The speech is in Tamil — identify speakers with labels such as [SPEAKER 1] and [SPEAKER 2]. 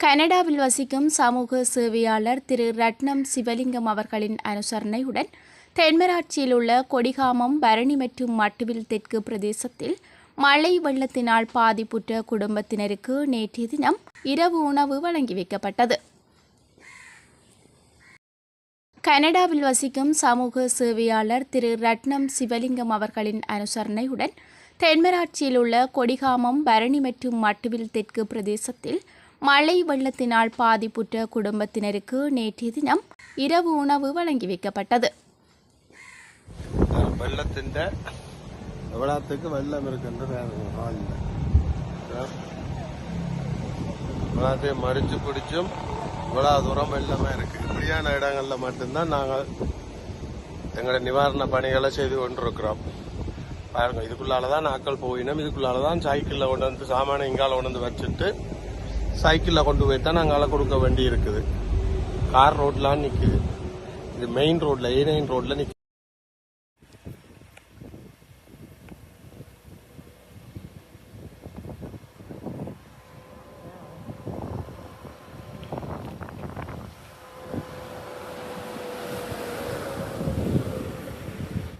[SPEAKER 1] கனடாவில் வசிக்கும் சமூக சேவையாளர் திரு ரட்னம் சிவலிங்கம் அவர்களின் அனுசரணையுடன் தென்மராட்சியில் உள்ள கொடிகாமம் பரணி மற்றும் மட்டுவில் தெற்கு பிரதேசத்தில் மழை வெள்ளத்தினால் பாதிப்புற்ற குடும்பத்தினருக்கு நேற்றைய தினம் இரவு உணவு வழங்கி வைக்கப்பட்டது. கனடாவில் வசிக்கும் சமூக சேவையாளர் திரு ரட்னம் சிவலிங்கம் அவர்களின் அனுசரணையுடன் தென்மராட்சியில் உள்ள கொடிகாமம் பரணி மற்றும் மட்டுவில் தெற்கு பிரதேசத்தில் மழை வெள்ளத்தினால் பாதிப்புற்ற குடும்பத்தினருக்கு நேற்றைய தினம் இரவு உணவு வழங்கி வைக்கப்பட்டது.
[SPEAKER 2] வெள்ளத்தின் எவ்வளோத்துக்கு வெள்ளம் இருக்கின்றது மறிச்சு பிடிச்சும் இவ்வளோ தூரம் வெள்ளமாக இருக்குது இப்படியான இடங்களில் மட்டும்தான் நாங்கள் எங்களோட நிவாரண பணிகளை செய்து கொண்டிருக்கிறோம். பாருங்க இதுக்குள்ளால தான் நாக்கள் போயினோம். இதுக்குள்ளால தான் சைக்கிளில் கொண்டு வந்து சாமானை இங்கால கொண்டு வந்து வச்சுட்டு சைக்கிளில் கொண்டு போய் தான் நாங்கள் கொடுக்க வேண்டி இருக்குது கார் ரோட்லாம் நிற்குது இது மெயின் ரோட்டில் ஏ நைன் ரோட்டில் நிற்குது